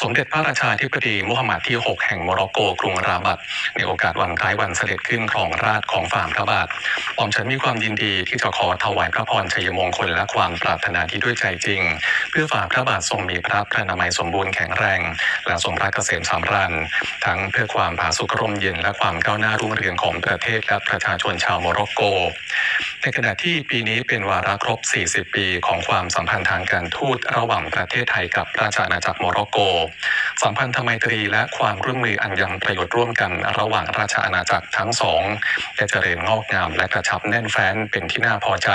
สมเด็จพระราชาธิบดีมุฮัมมัดที่ 6 แห่งโมร็อกโกกรุงราบัตในโอกาสวันคล้ายวันเสด็จขึ้นของราชของฝ่ามพระบาทหม่อมฉันมีความยินดีที่จะขอถวายพระพรชัยมงคลและความปรารถนาที่ด้วยใจจริง เพื่อฝ่าพระบาททรงมีพระพระนามัยสมบูรณ์แข็งแรง และทรงพระเกษมสำราญทั้งเพื่อความผาสุกร่มเย็นและความก้าวหน้ารุ่งเรืองของประเทศและประชาชนชาวโมร็อกโก ในขณะที่ปีนี้เป็นวาระครบ 40 ปีของความสัมพันธ์ทางการทูตระหว่างประเทศไทยกับราชอาณาจักรโมร็อกโก สัมพันธไมตรีและความร่วมมืออันยังประโยชน์ร่วมกันระหว่างราชอาณาจักรทั้งสองได้เจริญงอกงามและกระชับแน่นแฟ้นเป็นที่น่าพอใจ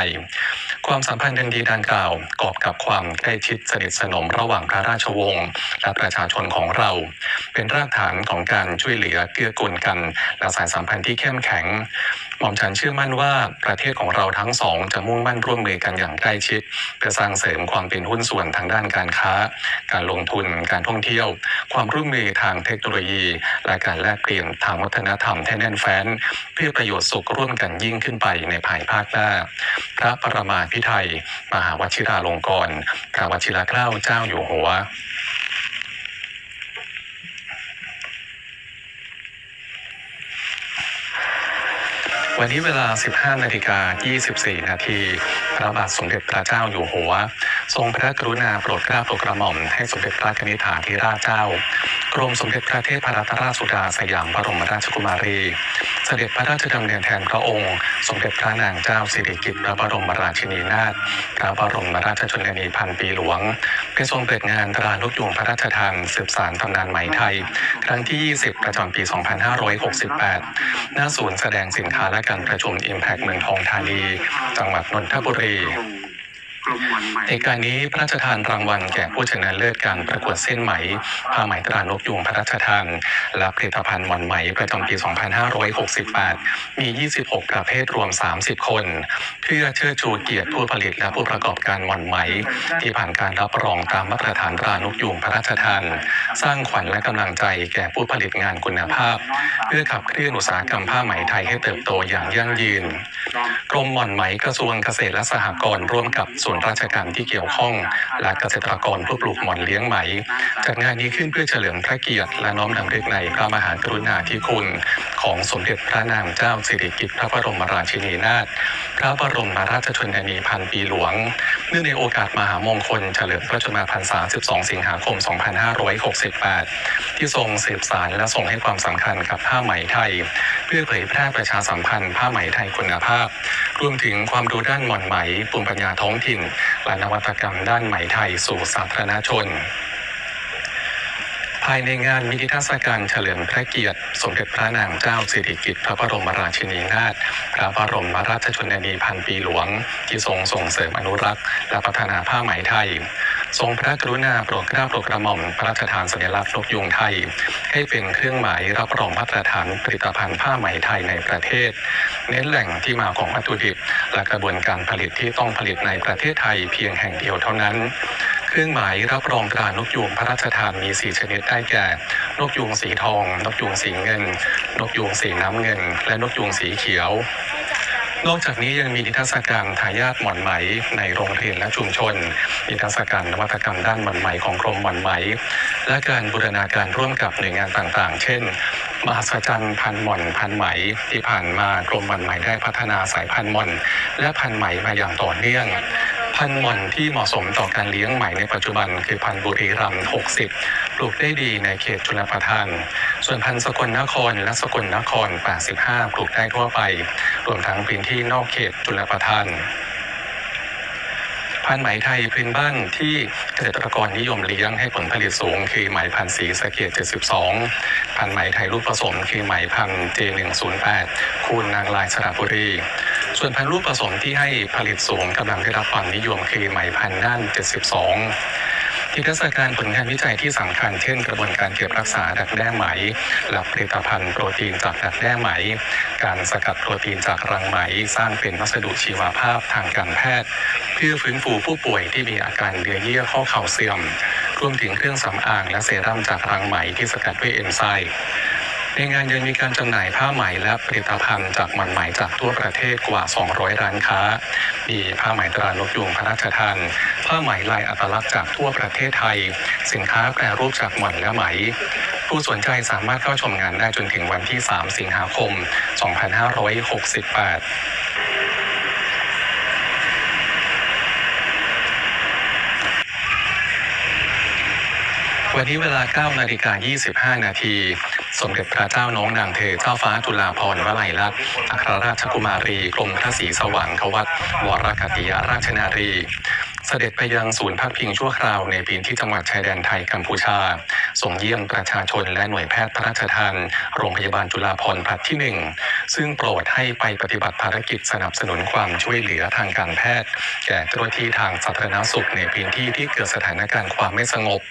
ความสัมพันธ์ดังดีดังกล่าวกอบกับความใกล้ชิดสนิทสนมระหว่างพระราชวงศ์และประชาชนของเรา เป็นรากฐานของการช่วยเหลือเกื้อกูลกันและสายสัมพันธ์ที่เข้มแข็ง หม่อมฉันเชื่อมั่นว่าประเทศของเราทั้งสองจะมุ่งมั่นร่วมมือกันอย่างใกล้ชิดเพื่อสร้างเสริมความเป็นหุ้นส่วนทางด้านการค้า การลงทุนการท่องเที่ยว ความร่วมมือทางเทคโนโลยี และการแลกเปลี่ยนทางวัฒนธรรมให้แน่นแฟ้น เพื่อประโยชน์สุขร่วมกันยิ่งขึ้นไปในภายภาคหน้า พระประมาพิไทยมหาวชิราลงกรณ์พระวชิรเกล้าเจ้าอยู่หัว วันนี้เวลา 15 นาฬิกา 24 นาที พระบาทสมเด็จพระเจ้าอยู่หัว ทรงพระกรุณาโปรดเกล้าโปรดกระหม่อมให้สมเด็จพระนิธิถาธิราชเจ้ากรมสมเด็จพระเทพรัตนราชสุดาสยามบรมราชกุมารี เสด็จพระราชดำเนินแทนพระองค์ สมเด็จพระนางเจ้าสิริกิติ์พระบรมราชินีนาถพระบรมราชชนนีพันปีหลวง เป็นทรงเปิดงานตราลูกยุงพระราชทานสืบสารตำนานไหมไทย ครั้งที่ 20 ประจำปี 2568 หน้าศูนย์แสดงสินค้าและการประชุม Impact เมืองทองธานี จังหวัดนนทบุรี ในการนี้พระราชทานรางวัลแก่ผู้ชนะเลิศการประกวดเส้นไหมผ้าไหมตรานกยุงพระราชทาน และผลิตภัณฑ์หมอนไหมประจำปี 2568 มี 26 ประเภทรวม 30 คน เพื่อเชิดชูเกียรติผู้ผลิตและผู้ประกอบการหมอนไหม ที่ผ่านการรับรองตามมาตรฐานตรานกยุงพระราชทาน สร้างขวัญและกำลังใจแก่ผู้ผลิตงานคุณภาพ เพื่อขับเคลื่อนอุตสาหกรรมผ้าไหมไทยให้เติบโตอย่างยั่งยืน กรมหม่อนไหมกระทรวงเกษตรและสหกรณ์ร่วมกับส่วนราชการที่เกี่ยวข้อง และเกษตรกรผู้ปลูกหม่อนเลี้ยงไหม จัดงานนี้ขึ้นเพื่อเฉลิมพระเกียรติและน้อมรำลึกในพระมหากรุณาธิคุณ ของสมเด็จพระนางเจ้าสิริกิติ์พระบรมราชินีนาถพระบรมราชชนนีพันปีหลวง เนื่องในโอกาสมหามงคลเฉลิมพระชนมพรรษา 12 สิงหาคม 2568 ที่ทรงสืบสานและทรงให้ความสำคัญกับผ้าไหมไทย พื่อเผยแพร่ประชาสัมพันธ์ผ้าไหมไทยคุณภาพ รวมถึงความรู้ด้านหม่อนไหมภูมิปัญญาท้องถิ่น และนวัตกรรมด้านไหมไทยสู่สาธารณชน ภายในงานมีนิทรรศการเฉลิมพระเกียรติ สมเด็จพระนางเจ้าสิริกิติ์พระบรมราชินีนาถพระบรมราชชนนีพันปีหลวง ที่ทรงส่งเสริมอนุรักษ์ และพัฒนาผ้าไหมไทย ทรงพระกรุณาโปรดเกล้าโปรดกระหม่อมพระราชทานสัญลักษณ์นกยุงไทย ให้เป็นเครื่องหมายรับรองมาตรฐานผลิตภัณฑ์ผ้าไหมไทยในประเทศ เน้นแหล่งที่มาของวัตถุดิบ และกระบวนการผลิตที่ต้องผลิตในประเทศไทยเพียงแห่งเดียวเท่านั้นเครื่องหมายรับรองตรานกยูงพระราชทานมี4ชนิดได้แก่ นกยูงสีทอง นกยูงสีเงิน นกยูงสีน้ำเงิน และนกยูงสีเขียว นอกจากนี้ยังมีนิทรรศการทายาทหม่อนไหมในโรงเรียนและชุมชน นิทรรศการนวัตกรรมด้านหม่อนไหมของกรมหม่อนไหม และการบูรณาการร่วมกับหน่วยงานต่างๆ เช่น มหัศจรรย์พันหม่อนพันไหมที่ผ่านมากรมหม่อนไหมได้พัฒนาสายพันหม่อน และพันไหมมาอย่างต่อเนื่องพันหม่อนที่เหมาะสมต่อการเลี้ยงไหมในปัจจุบันคือพันบุรีรัมย์60 ลูกได้ดีในเขตชลประทาน ส่วนพันธุ์สกลนครและสกลนคร 85 ปลูกได้ทั่วไป รวมทั้งพื้นที่นอกเขตชลประทาน พันธุ์ไหมไทยพื้นบ้านที่เกษตรกรนิยมเลี้ยงให้ผลผลิตสูง คือไหมพันธุ์สีสะเกด72 พันธุ์ไหมไทยลูกผสม คือไหมพันธุ์ J108 คูณนางลายสระบุรีส่วนพันธุ์ลูกผสมที่ให้ผลิตสูงกำลังได้รับความนิยมคือไหมพันธุ์น่าน 72 ที่เทศการผลงานวิจัยที่สำคัญเช่นกระบวนการเก็บรักษาดักแด้ไหม หลับผลิตภัณฑ์โปรตีนจากดักแด้ไหม การสกัดโปรตีนจากรังไหม สร้างเป็นวัสดุชีวภาพทางการแพทย์ เพื่อฟื้นฟูผู้ป่วยที่มีอาการเนื้อเยื่อข้อเข่าเสื่อมรวมถึงเครื่องสำอางและเซรั่มจากรังไหมที่สกัดด้วยเอนไซม์ ในงานยังมีการจำหน่ายผ้าไหมและผลิตภัณฑ์จากหมันไหมจากทั่วประเทศกว่า 200 ร้านค้า มีผ้าไหมตรานกยูงพระราชทาน ผ้าไหมลายอัตลักษณ์จากทั่วประเทศไทย สินค้าแปรรูปจากหมันและไหม ผู้สนใจสามารถเข้าชมงานได้จนถึงวันที่ 3 สิงหาคม 2568วันนี้เวลา 9 นาฬิกา 25 นาที สมเด็จพระเจ้าน้องนางเธอเจ้าฟ้าจุฬาภรณ์วลัยลักษณ์อัครราชกุมารีกรมพระศรีสว่างควัตวรกติยราชนารี เสด็จไปยังศูนย์พักพิงชั่วคราวในพื้นที่จังหวัดชายแดนไทยกัมพูชา ส่งเยี่ยมประชาชนและหน่วยแพทย์พระราชทาน โรงพยาบาลจุฬาภรณ์ผลัดที่หนึ่งซึ่งโปรดให้ไปปฏิบัติภารกิจสนับสนุนความช่วยเหลือทางการแพทย์ แก่เจ้าหน้าที่ทางสาธารณสุขในพื้นที่ที่เกิดสถานการณ์ความไม่สงบ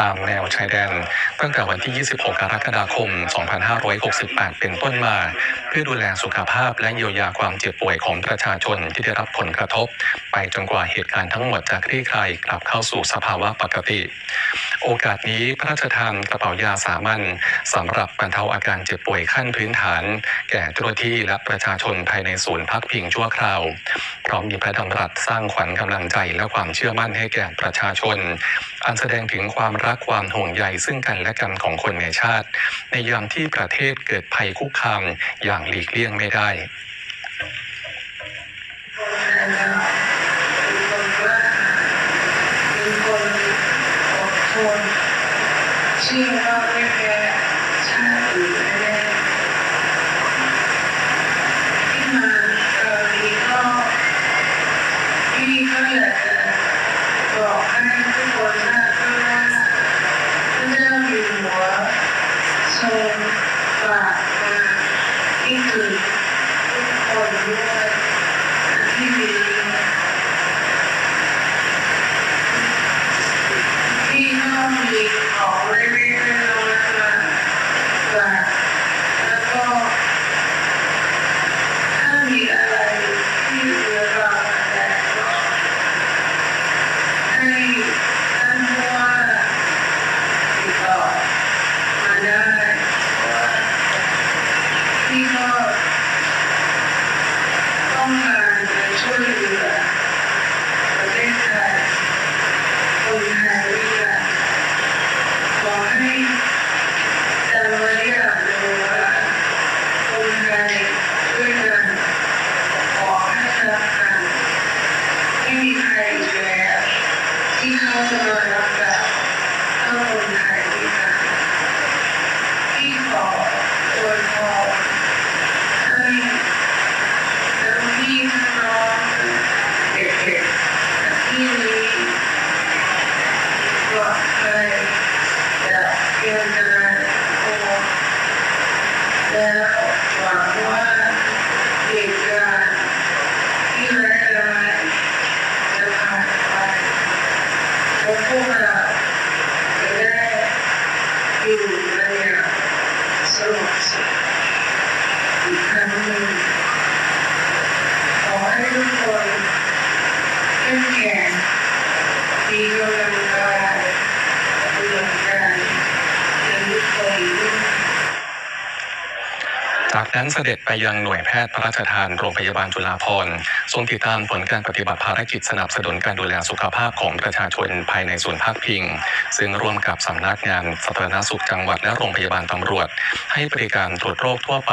ตามแนวชายแดน ตั้งแต่วันที่ 26 กรกฎาคม 2568 เป็นต้นมา เพื่อดูแลสุขภาพและเยียวยาความเจ็บป่วยของประชาชนที่ได้รับผลกระทบ ไปจนกว่าเหตุการณ์ทั้งหมดจะคลี่คลายกลับเข้าสู่สภาวะปกติ โอกาสนี้พระราชทานกระเป๋ายาสามัญสำหรับบรรเทาอาการเจ็บป่วยขั้นพื้นฐาน แก่เจ้าหน้าที่และประชาชนภายในศูนย์พักพิงชั่วคราว พร้อมมีพระดำรัสสร้างขวัญกำลังใจและความเชื่อมั่นให้แก่ประชาชน อันแสดงถึงความรักความห่วงใยซึ่งกันและกันของคนในชาติ ในยามที่ประเทศเกิดภัยคุกคามอย่างหลีกเลี่ยงไม่ได้นคนกล้าเป็นคนอดทน เนั้นเสด็จไปยังหน่วยแพทย์พระราชทานโรงพยาบาลจุฬาภรณ์ทรงติดตามผลการปฏิบัติภารกิจสนับสนุนการดูแลสุขภาพของประชาชนภายในศูนย์พักพิง ซึ่งร่วมกับสำนักงานสาธารณสุขจังหวัดและโรงพยาบาลตำรวจ ให้บริการตรวจโรคทั่วไป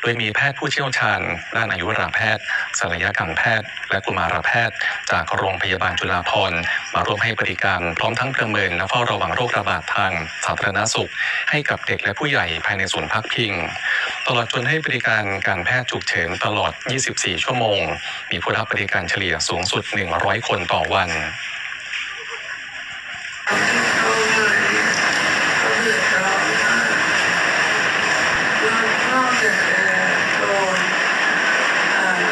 โดยมีแพทย์ผู้เชี่ยวชาญ ด้านอายุรแพทย์ศัลยกรรมแพทย์ และกุมารแพทย์ จากโรงพยาบาลจุฬาภรณ์มาร่วมให้บริการพร้อมทั้งประเมินและเฝ้าระวังโรคระบาดทางสาธารณสุข ให้กับเด็กและผู้ใหญ่ภายในศูนย์พักพิง ตลอดจนให้บริการการแพทย์ฉุกเฉินตลอด 24 ชั่วโมง มีผู้รับบริการเฉลี่ยสูงสุด 100 คนต่อวัน ที่เข้ามาเนี่ยเขาเดือดร้อนมากนอกจากจะโดนเอ่อ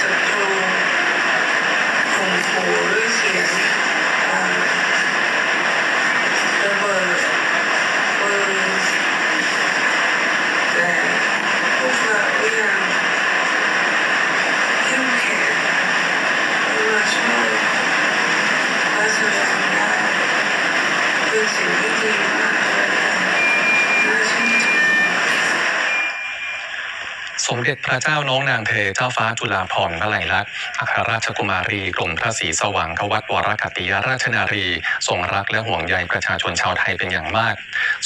ศัตรูข่มขู่ด้วยเสียงเอ่อระเบิดปืนแต่พวกเราก็ยังเข้มแข็งมาช่วย ม เด็จพระเจ้าน้องนางเธอเจ้าฟ้าจุฬาภรณ์วลัยลักษณ์อัครราชกุมารีกรมพระศรีสว่างควัตวรกัตติยราชนารี ทรงรักและห่วงใยประชาชนชาวไทยเป็นอย่างมาก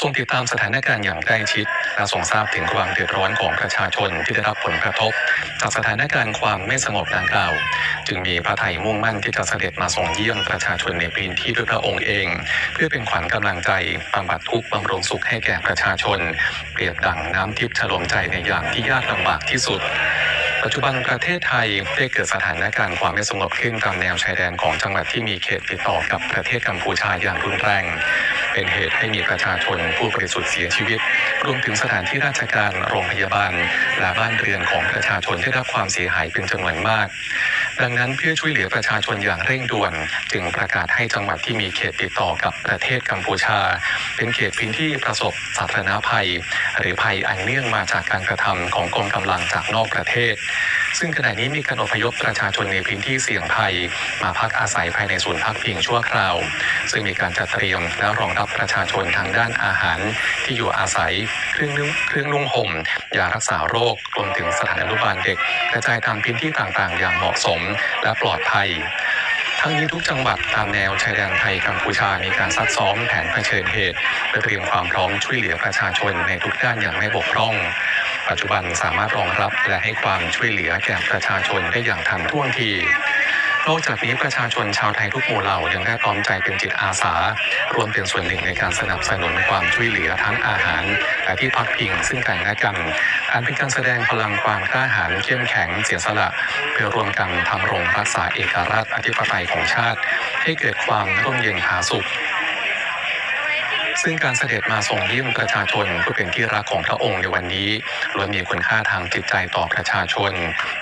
ทรงติดตามสถานการณ์อย่างใกล้ชิด และทรงทราบถึงความเดือดร้อนของประชาชนที่ได้รับผลกระทบ จากสถานการณ์ความไม่สงบดังกล่าว จึงมีพระไทยมุ่งมั่นที่จะเสด็จมาทรงเยี่ยมประชาชนในพื้นที่ด้วยพระองค์เอง เพื่อเป็นขวัญกำลังใจบำบัดทุกข์บำรุงสุขให้แก่ประชาชน เปรียบดังน้ำทิพย์ฉลมใจในยามที่ยากลำบากที่สุด ปัจจุบันประเทศไทยได้เกิดสถานการณ์ความไม่สงบขึ้นตามแนวชายแดนของจังหวัดที่มีเขตติดต่อกับประเทศกัมพูชาอย่างรุนแรง เป็นเหตุให้มีประชาชนผู้บริสุทธิ์เสียชีวิต รวมถึงสถานที่ราชการโรงพยาบาล และบ้านเรือนของประชาชนได้รับความเสียหายเป็นจำนวนมาก ดังนั้นเพื่อช่วยเหลือประชาชนอย่างเร่งด่วน จึงประกาศให้จังหวัดที่มีเขตติดต่อกับประเทศกัมพูชา เป็นเขตพื้นที่ประสบสาธารณภัย หรือภัยอันเนื่องมาจากการกระทำของกองกำลังจากนอกประเทศ ซึ่งขณะนี้มีการอพยพประชาชนในพื้นที่เสี่ยงภัย มาพักอาศัยภายในศูนย์พักพิงชั่วคราว ซึ่งมีการจัดเตรียมและรองรับประชาชนทางด้านอาหาร ที่อยู่อาศัยเครื่องนุ่งเครื่องนุ่งห่มยารักษาโรครวมถึงสถานอนุบาลเด็ก กระจายตามพื้นที่ต่างๆ อย่างเหมาะสมและปลอดภัยทั้งนี้ทุกจังหวัดตามแนวชายแดนไทยกัมพูชามีการซักซ้อมแผนเผชิญเหตุเพื่อเตรียมความพร้อมช่วยเหลือประชาชนในทุกด้านอย่างไม่บกพร่อง ปัจจุบันสามารถรองรับและให้ความช่วยเหลือแก่ประชาชนได้อย่างทันท่วงทีนอกจากนี้ประชาชนชาวไทยทุกหมู่เหล่ายังได้พร้อมใจเป็นจิตอาสา รวมเป็นส่วนหนึ่งในการสนับสนุนความช่วยเหลือทั้งอาหาร และที่พักพิงซึ่งกันและกันอันเป็นการแสดงพลังความกล้าหาญเข้มแข็งเสียสละ เพื่อรวมกันทำรงรักษาเอกราชอธิปไตยของชาติ ให้เกิดความร่มเย็นผาสุข ซึ่งการเสด็จมาทรงเยี่ยมประชาชนผู้เป็นที่รักของพระองค์ในวันนี้ล้วนมีคุณค่าทางจิตใจต่อประชาชน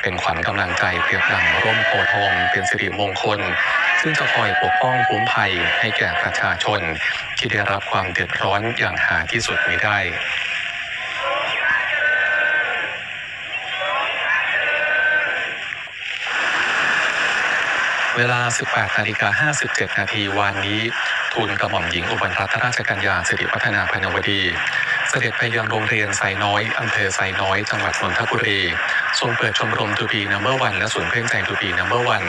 เป็นขวัญกำลังใจเปรียบดังร่มโพธิ์ทอง เป็นสิริมงคล ซึ่งจะคอยปกป้องคุ้มภัยให้แก่ประชาชน ที่ได้รับความเดือดร้อนอย่างหาที่สุดไมิได้เวลา 18นาฬิกา57 นาทีวานนี้ ทูลกระหม่อมหญิงอุบลรัตนราชกัญญาสิริพัฒนาพนวดี เสด็จไปยังโรงเรียนไซน้อยอำเภอไซน้อย จังหวัดนนทบุรี ทรงเปิดชมรมทูบีนัมเบอร์วันและศูนย์เพื่อนใจทูบีนัมเบอร์วัน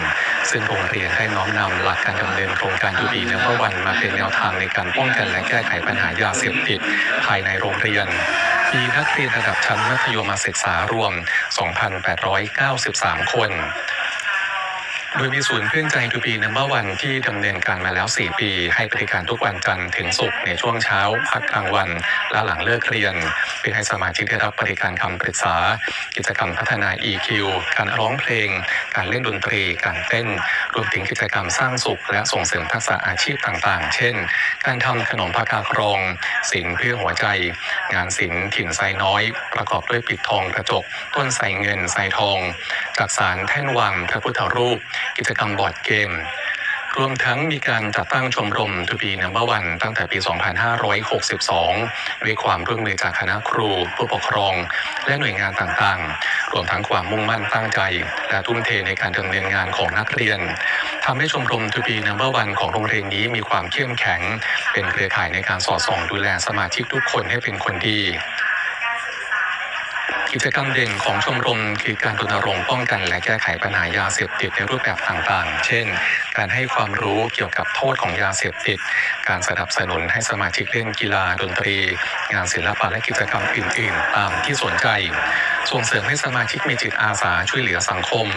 ซึ่งโรงเรียนได้น้อมนำหลักการดำเนินโครงการทูบีนัมเบอร์วันมาเป็นแนวทางในการป้องกันและแก้ไขปัญหายาเสพติดภายในโรงเรียนมีนักเรียนระดับชั้นมัธยมศึกษารวม 2,893 คน โดยมีศูนย์เพื่อนใจทูบีนัมเบอร์วันที่ดำเนินการมาแล้ว 4 ปี ให้บริการทุกวันจันทร์ถึงศุกร์ในช่วงเช้า พักกลางวัน และหลังเลิกเรียนเพื่อให้สมาชิกได้รับบริการคำปรึกษา กิจกรรมพัฒนา EQ การร้องเพลง การเล่นดนตรี การเต้น รวมถึงกิจกรรมสร้างสุข และส่งเสริมทักษะอาชีพต่างๆ เช่น การทำขนมผักกาดกรองศิลป์เพื่อหัวใจ งานศิลป์ถิ่นไซน้อย ประกอบด้วยปิดทองกระจก ต้นไซเงินไซทองจากสารแท่นวังพระพุทธรูปกิจกรรมบอร์ดเกม รวมทั้งมีการจัดตั้งชมรมทูบีนัมเบอร์วันตั้งแต่ปี 2562 ด้วยความร่วมมือจากคณะครู ผู้ปกครอง และหน่วยงานต่างๆ รวมทั้งความมุ่งมั่นตั้งใจ และทุ่มเทในการดำเนินงานของนักเรียนทำให้ชมรมทูบีนัมเบอร์วันของโรงเรียนนี้มีความเข้มแข็ง เป็นเครือข่ายในการสอดส่องดูแลสมาชิกทุกคนให้เป็นคนดี กิจกรรมเด่นของชมรมคือการรณรงค์ป้องกันและแก้ไขปัญหายาเสพติดในรูปแบบต่างๆ เช่น การให้ความรู้เกี่ยวกับโทษของยาเสพติด การสนับสนุนให้สมาชิกเล่นกีฬาดนตรี งานศิลปะและกิจกรรมอื่นๆ ตามที่สนใจ ส่งเสริมให้สมาชิกมีจิตอาสาช่วยเหลือสังคม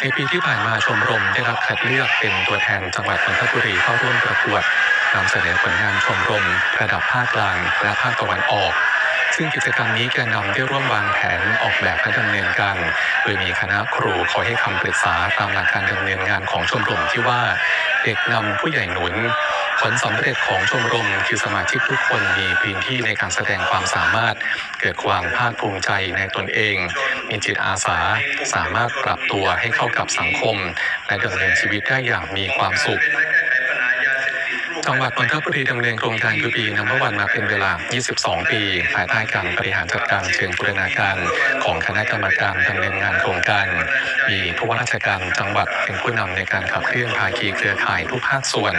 ในปีที่ผ่านมาชมรมได้รับคัดเลือกเป็นตัวแทนจังหวัดนนทบุรีเข้าร่วมประกวดนำเสนอผลงานชมรม ระดับภาคกลางและภาคตะวันออก ซึ่งกิจกรรมนี้แกนนำได้ร่วมวางแผนออกแบบและดำเนินการ โดยมีคณะครูคอยให้คำปรึกษาตามหลักการดำเนินงานของชมรมที่ว่าเด็กนำผู้ใหญ่หนุนผลสำเร็จของชมรมคือสมาชิกทุกคนมีพื้นที่ในการแสดงความสามารถ เกิดความภาคภูมิใจในตนเอง มีจิตอาสาสามารถปรับตัวให้เข้ากับสังคม และดำเนินชีวิตได้อย่างมีความสุข จังหวัดนนทบุรีดำเนินโครงการยูบีนัมเบอร์วันมาเป็นเวลา 22 ปีภายใต้การบริหารจัดการเชิงบูรณาการของคณะกรรมการดำเนินงานโครงการ มีผู้ว่าราชการจังหวัดเป็นผู้นำในการขับเคลื่อนภาคีเครือข่ายทุกภาคส่วน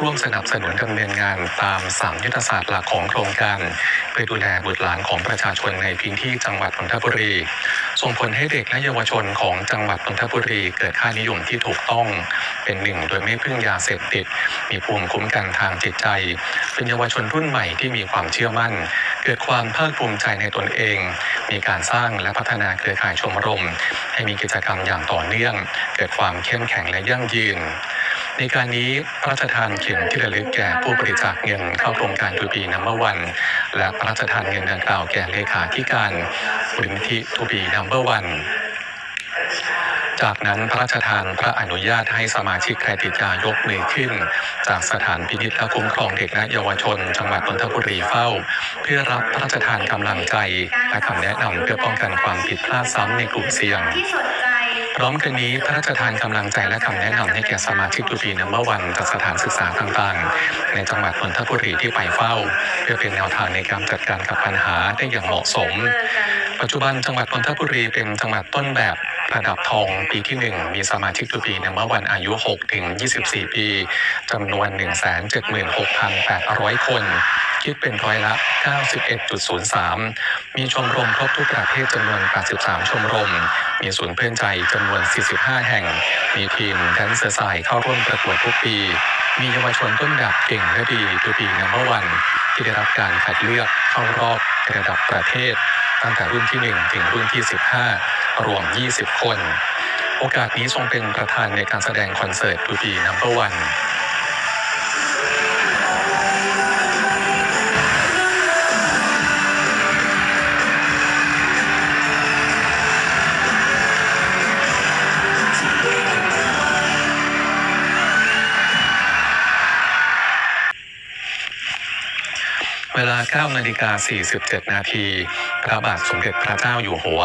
ร่วมสนับสนุนดำเนินงานตามสามยุทธศาสตร์หลักของโครงการ เพื่อดูแลบุตรหลานของประชาชนในพื้นที่จังหวัดนนทบุรี ส่งผลให้เด็กและเยาวชนของจังหวัดนนทบุรี เกิดค่านิยมที่ถูกต้องเป็นหนึ่งโดยไม่พึ่งยาเสพติด มีภูมิคุ้มกันทางจิตใจ เป็นเยาวชนรุ่นใหม่ที่มีความเชื่อมั่น เกิดความภาคภูมิใจในตนเอง มีการสร้างและพัฒนาเครือข่ายชมรม ให้มีกิจกรรมอย่างต่อเนื่อง เกิดความเข้มแข็งและยั่งยืน ในการนี้พระราชทานเข็มที่ระลึกแก่ผู้บริจาคเงินเข้าโครงการทูบีนัมเบอร์วันและพระราชทานเงินดังกล่าวแก่เลขาธิการมูลนิธิทูบีนัมเบอร์วันจากนั้นพระราชทานพระอนุญาตให้สมาชิกแครดิตกายกมือขึ้น จากสถานพินิจและคุ้มครองเด็กและเยาวชน จังหวัดนนทบุรีเฝ้า เพื่อรับพระราชทานกำลังใจและคำแนะนำเพื่อป้องกันความผิดพลาดซ้ำในกลุ่มเสี่ยง พร้อมกันนี้พระราชทานกำลังใจและคำแนะนำให้แก่สมาชิกทูบีนัมเบอร์วันจากสถานศึกษาต่างๆ ในจังหวัดนนทบุรีที่ไปเฝ้า เพื่อเป็นแนวทางในการจัดการกับปัญหาได้อย่างเหมาะสม ปัจจุบันจังหวัดนนทบุรีเป็นจังหวัดต้นแบบ ระดับทองปีที่ 1 มีสมาชิกทูบีนัมเบอวันอายุ 6 ถึง 24 ปีจำนวน 176,800 คน คิดเป็นร้อยละ 91.03 มีชมรมครบทุกประเภทจำนวน 83 ชมรม มีศูนย์เพื่อนใจจำนวน 45 แห่ง มีทีมแดนเซอร์สายเข้าร่วมประกวดทุกปี มีเยาวชนต้นแบบเก่งและดีทูบีนัมเบอวันที่ได้รับการคัดเลือกเข้ารอบระดับประเทศ ตั้งแต่รุ่นที่ 1 ถึงรุ่นที่ 15 รวม 20 คน โอกาสนี้ทรงเป็นประธานในการแสดงคอนเสิร์ตปีนัมเบอร์วัน 9นาฬิกา 47 นาที พระบาทสมเด็จพระเจ้าอยู่หัว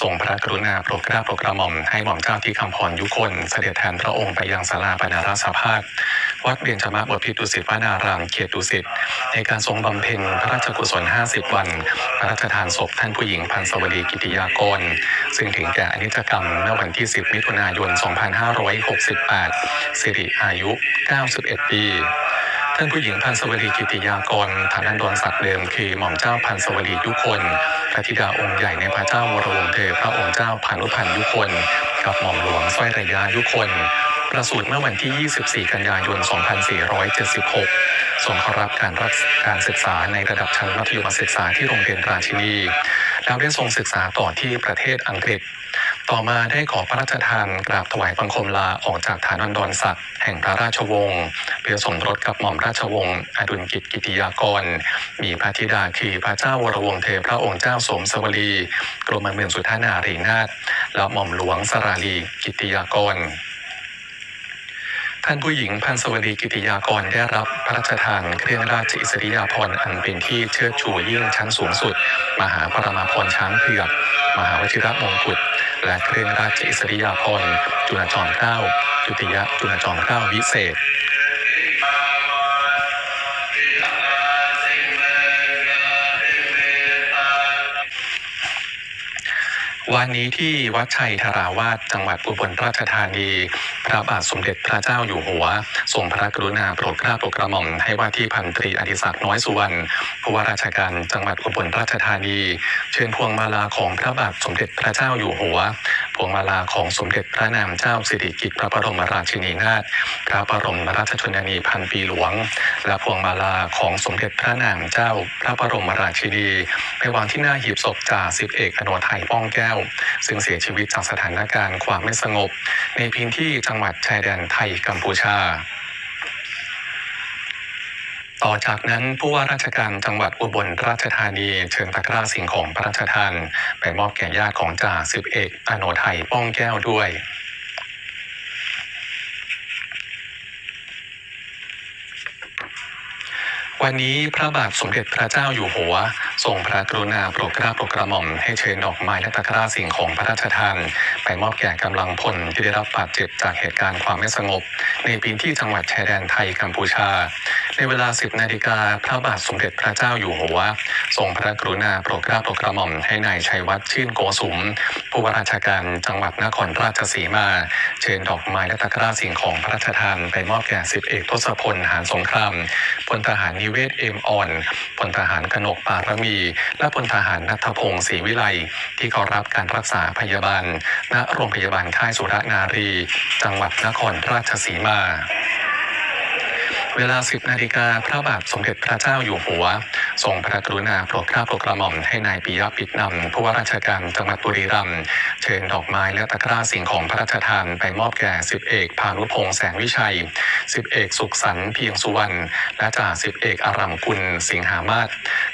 ทรงพระกรุณาโปรดเกล้าโปรดกระหม่อมให้หม่อมเจ้าที่คำพรยุคน เสด็จแทนพระองค์ไปยังศาลาปนาราสภาควัดเบญจมาบพิตรดุสิตวนารามเขตดุสิตในการทรงบำเพ็ญพระราชกุศล 50 วัน พระราชทานศพท่านผู้หญิงพันสวดีกิติยากร ซึ่งถึงแก่อนิจกรรมเมื่อวันที่ 10 มิถุนายน 2568 สิริอายุ 91 ปี ท่านผู้หญิงพันสวรีกิติยากรฐานันดรศักดิ์เดิมคือหม่อมเจ้าพันสวรียุคนพระธิดาองค์ใหญ่ในพระเจ้าวรวงศ์เธอพระองค์เจ้าพานุพันธ์ยุคนกับหม่อมหลวงสร้อยระยายุคนประสูติเมื่อวันที่ 24 กันยายน 2476ทรงเข้ารับการรักการศึกษาในระดับชั้นมัธยมศึกษาที่โรงเรียนราชินีแล้วได้ทรงศึกษาต่อที่ประเทศอังกฤษ ต่อมาได้ขอพระราชทานกราบถวายบังคมลาออกจากฐานันดรศักดิ์แห่งพระราชวงศ์เพื่อสมรสกับหม่อมราชวงศ์อดุลกิจกิติยากร มีพระธิดาคือพระเจ้าวรวงศ์เธอพระองค์เจ้าสมสวลีกรมเมืองสุทธานารีนาถและหม่อมหลวงสราลีกิติยากรท่านผู้หญิงพันสวดีกิติยากรได้รับพระราชทานเครื่องราชอิสริยาภรณ์อันเป็นที่เชิดชูยิ่งชั้นสูงสุด มหาปรมาภรณ์ช้างเผือก มหาวชิระมงกุฎ และเครื่องราชอิสริยาภรณ์จุลจอมเกล้าจุติยะจุลจอมเกล้าวิเศษ วันนี้ที่วัดชัยธาราวาสจังหวัดอุบลราชธานี พระบาทสมเด็จพระเจ้าอยู่หัว ทรงพระกรุณาโปรดเกล้าโปรดกระหม่อมให้ว่าที่พันตรีอดิศักดิ์น้อยสุวรรณผู้ว่าราชการจังหวัดอุบลราชธานี เชิญพวงมาลาของพระบาทสมเด็จพระเจ้าอยู่หัว พวงมาลาของสมเด็จพระนางเจ้าสิริกิติ์พระบรมราชินีนาถพระบรมราชชนนีพันปีหลวง และพวงมาลาของสมเด็จพระนางเจ้า พระบรมราชินีไปวางที่หน้าหีบศพจ่าสิบเอกอโนไทยป้องแก้วซึ่งเสียชีวิตจากสถานการณ์ความไม่สงบ ในพื้นที่จังหวัดชายแดนไทยกัมพูชาต่อจากนั้นผู้ว่าราชการจังหวัดอุบลราชธานีเชิญตะกร้าสิ่งของพระราชทานไปมอบแก่ญาติของจ่าสิบเอกอโนไทยป้องแก้วด้วย วันนี้พระบาทสมเด็จพระเจ้าอยู่หัวทรงพระกรุณาโปรดเกล้าโปรดกระหม่อมให้เชิญดอกไม้และตะกร้าสิ่งของพระราชทานไปมอบแก่กำลังพลที่ได้รับบาดเจ็บจากเหตุการณ์ความไม่สงบ ในพื้นที่จังหวัดชายแดนไทยกัมพูชา ในเวลา 10 นาฬิกาพระบาทสมเด็จพระเจ้าอยู่หัวทรงพระกรุณาโปรดเกล้าโปรดกระหม่อมให้นายชัยวัฒน์ชื่นโกสุม ผู้ว่าราชการจังหวัดนครราชสีมา เชิญดอกไม้และตะกร้าสิ่งของพระราชทานไปมอบแก่สิบเอกทศพลหานสงครามพลทหารนิเวศเอ็มอ่อนพลทหารกนกปารมี และพลทหารนัทพงศ์ศรีวิไลที่เขารับการรักษาพยาบาลณโรงพยาบาลค่ายสุรนารี จังหวัดนครราชสีมา เวลา 10 นาฬิกาพระบาทสมเด็จพระเจ้าอยู่หัว ทรงพระกรุณาโปรดเกล้าโปรดกระหม่อมให้นายปิยะปิดนำผู้ว่าราชการจังหวัดบุรีรัมย์เชิญดอกไม้และตะกร้าสิ่งของพระราชทานไปมอบแก่สิบเอกพานุพงษ์แสงวิชัยสิบเอกสุขสันต์เพียงสุวรรณและจ่าสิบเอกอารัมกุลสิงหามาศ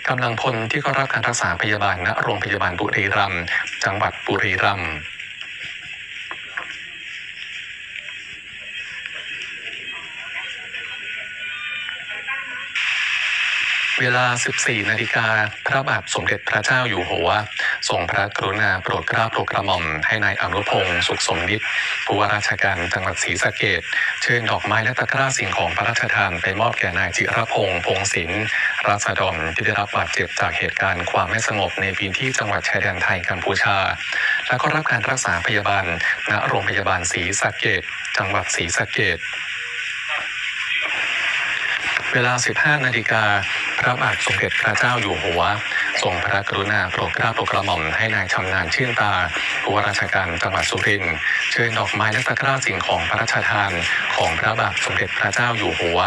กำลังพลที่เข้ารับการรักษาพยาบาลณโรงพยาบาลบุรีรัมย์จังหวัดบุรีรัมย์ เวลา 14 นาฬิกา พระบาทสมเด็จพระเจ้าอยู่หัวทรงพระกรุณาโปรดเกล้าโปรดกระหม่อมให้นายอนุพงศ์สุขสมนิตผู้ว่าราชการจังหวัดศรีสะเกดเชิญดอกไม้และตะกร้าสิ่งของพระราชทานไปมอบแก่นายจิรพงศ์พงศิลป์ราษฎรที่ได้รับบาดเจ็บจากเหตุการณ์ความไม่สงบในพื้นที่จังหวัดชายแดนไทยกัมพูชา และก็รับการรักษาพยาบาลณโรงพยาบาลศรีสะเกดจังหวัดศรีสะเกด เวลา 15 นาฬิกา พระบาทสมเด็จพระเจ้าอยู่หัว ทรงพระกรุณาโปรดเกล้าโปรดกระหม่อมให้นายชำนาญชื่นตาผู้ว่าราชการจังหวัดสุรินทร์เชิญดอกไม้และตะกร้าสิ่งของพระราชทาน ของพระบาทสมเด็จพระเจ้าอยู่หัว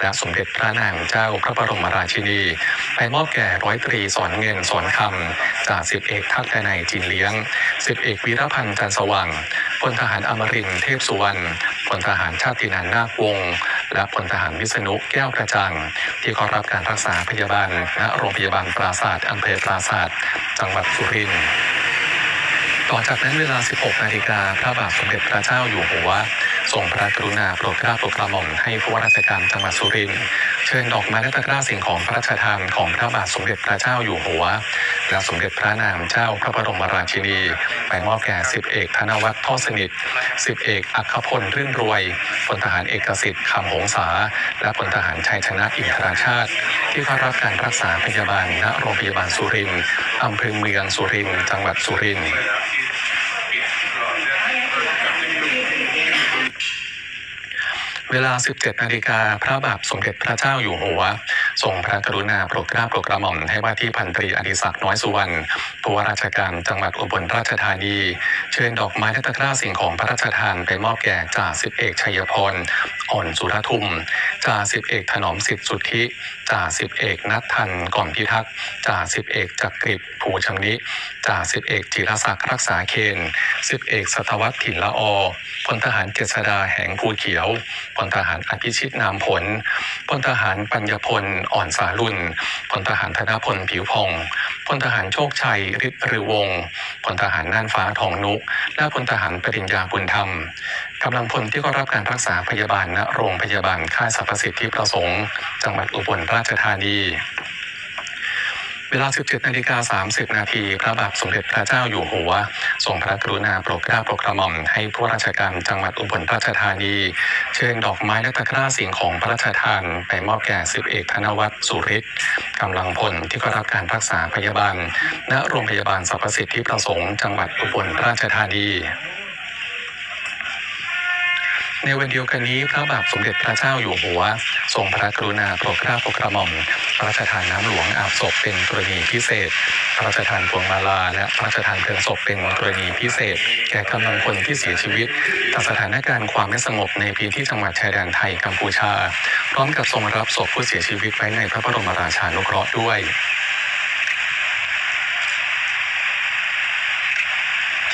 และสมเด็จพระนางเจ้าพระบรมราชินีไปมอบแก่ร้อยตรีสอนเงินสอนคำจากสิบเอกทักษณัยจินเลี้ยงสิบเอกวีรพันธ์จันสว่างพลทหารอมรินทร์เทพสุวรรณพลทหารชาตินันท์นาควงศ์ และพลทหารวิษณุแก้วกระจ่าง ที่เขารับการรักษาพยาบาลณโรงพยาบาลปราศาสตร์อำเภอปราศาสตร์จังหวัดสุรินทร์ต่อจากนั้นเวลา 16 นาฬิกาพระบาทสมเด็จพระเจ้าอยู่หัว ทรงพระกรุณาโปรดเกล้าโปรดกระหม่อมให้ผู้ว่าราชการจังหวัดสุรินทร์เชิญดอกไม้และตะกร้าสิ่งของพระราชทานของพระบาทสมเด็จพระเจ้าอยู่หัว และสมเด็จพระนางเจ้าพระบรมราชินีไปมอบแก่สิบเอกธนวัฒน์ทอดสนิทสิบเอกอัครพลรื่นรวยพลทหารเอกสิทธิ์คำหงษา และพลทหารชัยชนะอินทราชาติ ที่เข้ารับการรักษาพยาบาลณโรงพยาบาลสุรินทร์อำเภอเมืองสุรินทร์จังหวัดสุรินทร์ เวลา 17นาฬิกาพระบาทสมเด็จพระเจ้าอยู่หัว ทรงพระกรุณาโปรดเกล้าโปรดกระหม่อมให้ว่าที่พันตรีอดิศักดิ์น้อยสุวรรณผู้ว่าราชการจังหวัดอุบลราชธานี เชิญดอกไม้และตะกร้าสิ่งของพระราชทานไปมอบแก่จ่าสิบเอกชัยพรอ่อนสุรทุมจ่าสิบเอกถนอมสิทธิสุทธิจ่าสิบเอกนัททันก่อมพิทักษ์จ่าสิบเอกจักริดผูชำนิจ่าสิบเอกจิรศักดิ์รักษาเคนสิบเอกสัตวัฒน์ถิ่นละออพลทหารเจษดาแห่งภูเขียวพลทหารอภิชิตนามผลพลทหารปัญญพลอ่อนสาลุนพลทหารธนพลผิวพงพลทหารโชคชัยฤทธิ์รือวงพลทหารน่านฟ้าทองนุและพลทหารปริญญาบุญธรรมกำลังพลที่เข้ารับการรักษาพยาบาลณโรงพยาบาลค่ายสรรพสิทธิประสงค์ จังหวัดอุบลราชธานี เวลา 17นาฬิกา30 นาทีพระบาทสมเด็จพระเจ้าอยู่หัว ทรงพระกรุณาโปรดเกล้าโปรดกระหม่อมให้ผู้ราชการจังหวัดอุบลราชธานี เชิญดอกไม้และตะกร้าสิ่งของพระราชทาน ไปมอบแก่สิบเอกธนวัฒน์สุริศกำลังพลที่เข้ารับการรักษาพยาบาลณโรงพยาบาลสรรพสิทธิประสงค์จังหวัดอุบลราชธานี ในวันเดียวกันนี้พระบาทสมเด็จพระเจ้าอยู่หัว ทรงพระกรุณาโปรดเกล้าโปรดกระหม่อมพระราชทานน้ำหลวงอาบศพเป็นกรณีพิเศษ พระราชทานพวงมาลาและพระราชทานเพลิงศพเป็นกรณีพิเศษ แก่กำลังพลที่เสียชีวิตจากสถานการณ์ความไม่สงบในพื้นที่จังหวัดชายแดนไทยกัมพูชา พร้อมกับทรงรับศพผู้เสียชีวิตไว้ในพระบรมราชานุเคราะห์ด้วย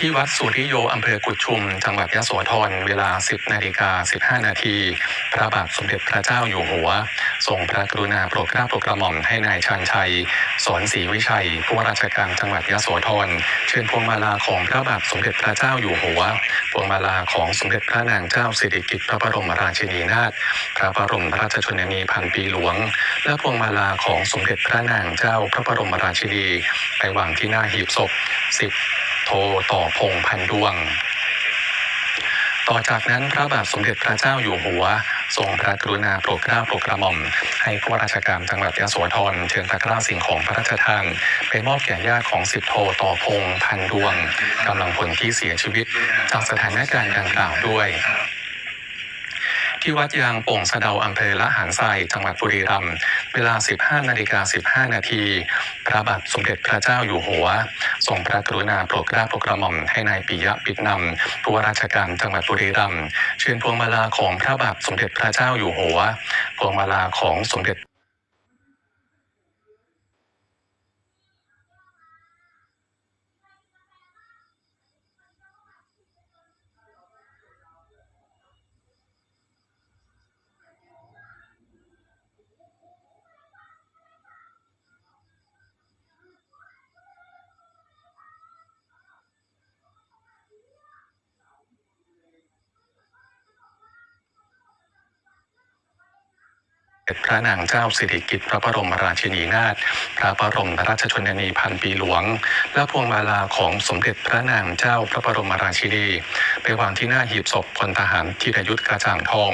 ที่วัดสุริโยอำเภอกุดชุม จังหวัดยะโสธรเวลา 10นาฬิกา15 นาที พระบาทสมเด็จพระเจ้าอยู่หัว ทรงพระกรุณาโปรดเกล้าโปรดกระหม่อมให้นายชันชัย สอนศรีวิชัย ผู้ว่าราชการจังหวัดยะโสธรเชิญพวงมาลาของพระบาทสมเด็จพระเจ้าอยู่หัว พวงมาลาของสมเด็จพระนางเจ้าสิริกิติ์พระบรมราชินีนาถพระบรมราชชนนีพันปีหลวง และพวงมาลาของสมเด็จพระนางเจ้าพระบรมราชินีไปวางที่หน้าหีบศพ10 โทต่อพงพันดวง ต่อจากนั้นพระบาทสมเด็จพระเจ้าอยู่หัวทรงพระกรุณาโปรดเกล้าโปรดกระหม่อม ให้ผู้ราชการจังหวัดยะโสธรเชิญตะกร้าสิ่งของพระราชทาน ไปมอบแก่ญาติของสิบโทต่อพงพันดวงกำลังพลที่เสียชีวิตจากสถานการณ์ดังกล่าวด้วยที่วัดยางโป่งสะเดาอำเภอละหารทรายจังหวัดบุรีรัมย์ เวลา 15นาฬิกา15 นาที พระบาทสมเด็จพระเจ้าอยู่หัว ทรงพระกรุณาโปรดเกล้าโปรดกระหม่อมให้นายปิยะปิดนำผู้ว่าราชการจังหวัดบุรีรัมย์เชิญพวงมาลาของพระบาทสมเด็จพระเจ้าอยู่หัว พวงมาลาของสมเด็จ พระนางเจ้าสิริกิติ์พระบรมราชินีนาถพระบรมราชชนนีพันปีหลวง และพวงมาลาของสมเด็จพระนางเจ้าพระบรมราชินีไปวางที่หน้าหีบศพพลทหารธีรยุทธกระจ่างทอง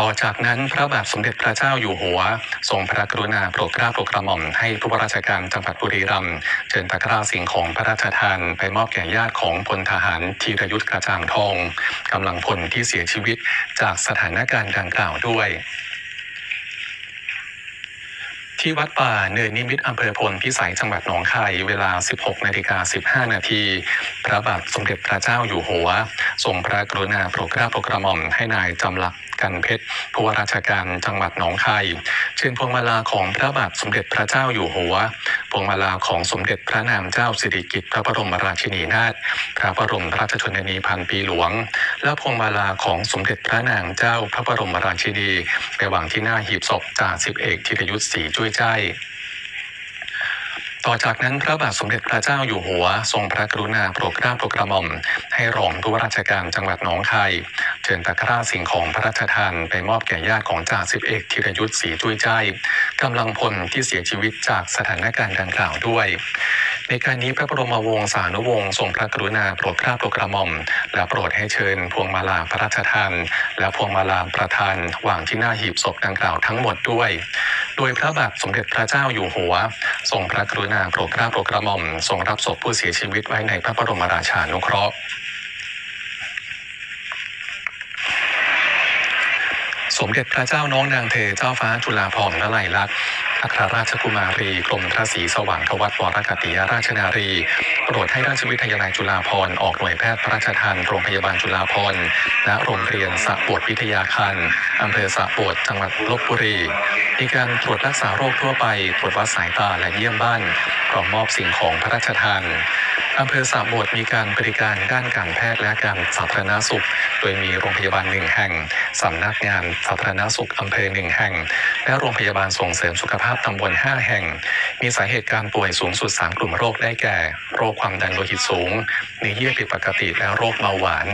ต่อจากนั้นพระบาทสมเด็จพระเจ้าอยู่หัว ทรงพระกรุณาโปรดเกล้าโปรดกระหม่อมให้ผู้ว่าราชการจังหวัดบุรีรัมย์เชิญตะกร้าสิ่งของพระราชทานไปมอบแก่ญาติของพลทหารธีรยุทธกระจ่างทองกำลังพลที่เสียชีวิตจากสถานการณ์ดังกล่าวด้วยที่วัดป่าเนินนิมิตอำเภอพลพิสัยจังหวัดหนองคายเวลา 16นาฬิกา15 นาที พระบาทสมเด็จพระเจ้าอยู่หัวทรงพระกรุณาโปรดเกล้าโปรดกระหม่อมให้นายจำหลัก กันเพชรผู้ว่าราชการจังหวัดหนองคายเชิญพวงมาลาของพระบาทสมเด็จพระเจ้าอยู่หัว พวงมาลาของสมเด็จพระนางเจ้าสิริกิติ์พระบรมราชินีนาถพระบรมราชชนนีพันปีหลวง และพวงมาลาของสมเด็จพระนางเจ้าพระบรมราชินีไปวางที่หน้าหีบศพจ่าสิบเอกธีรยุทธศรีช่วยใจ ต่อจากนั้นพระบาทสมเด็จพระเจ้าอยู่หัว ทรงพระกรุณาโปรดเกล้าโปรดกระหม่อม ให้รองผู้ว่าราชการจังหวัดหนองคายเชิญตะกร้าสิ่งของพระราชทานไปมอบแก่ญาติของจ่าสิบเอกธีรยุทธ์ศรีจุ้ยใจกำลังพลที่เสียชีวิตจากสถานการณ์ดังกล่าวด้วย ในการนี้พระบรมวงศานุวงศ์ทรงพระกรุณาโปรดเกล้าโปรดกระหม่อม และโปรดให้เชิญพวงมาลาพระราชทานและพวงมาลาประธานวางที่หน้าหีบศพดังกล่าวทั้งหมดด้วย โดยพระบาทสมเด็จพระเจ้าอยู่หัว ทรงพระกรุณาโปรดเกล้าโปรดกระหม่อมทรงรับศพผู้เสียชีวิตไว้ในพระบรมราชานุเคราะห์สมเด็จพระเจ้าน้องนางเธอเจ้าฟ้าจุฬาภรณ์ละไลลักษณ์ อัครราชกุมารีกรมพระศรีสว่างทวัตวรกติยราชนารีโปรดให้ราชวิทยาลัยจุฬาภรณ์ออกหน่วยแพทย์พระราชทานโรงพยาบาลจุฬาภรณ์และโรงเรียนสระปวดวิทยาคันอำเภอสะปวดจังหวัดลบบุรีมีการตรวจรักษาโรคทั่วไป ตรวจวัดสายตาและเยี่ยมบ้านพร้อมมอบสิ่งของพระราชทาน อำเภอสามบวดมีการบริการด้านการแพทย์และการสาธารณสุข โดยมีโรงพยาบาลหนึ่งแห่ง สำนักงานสาธารณสุขอำเภอหนึ่งแห่ง และโรงพยาบาลส่งเสริมสุขภาพตำบลห้าแห่ง มีสาเหตุการป่วยสูงสุด 3 กลุ่มโรคได้แก่ โรคความดันโลหิตสูงเนื้อเยื่อผิดปกติและโรคเบาหวาน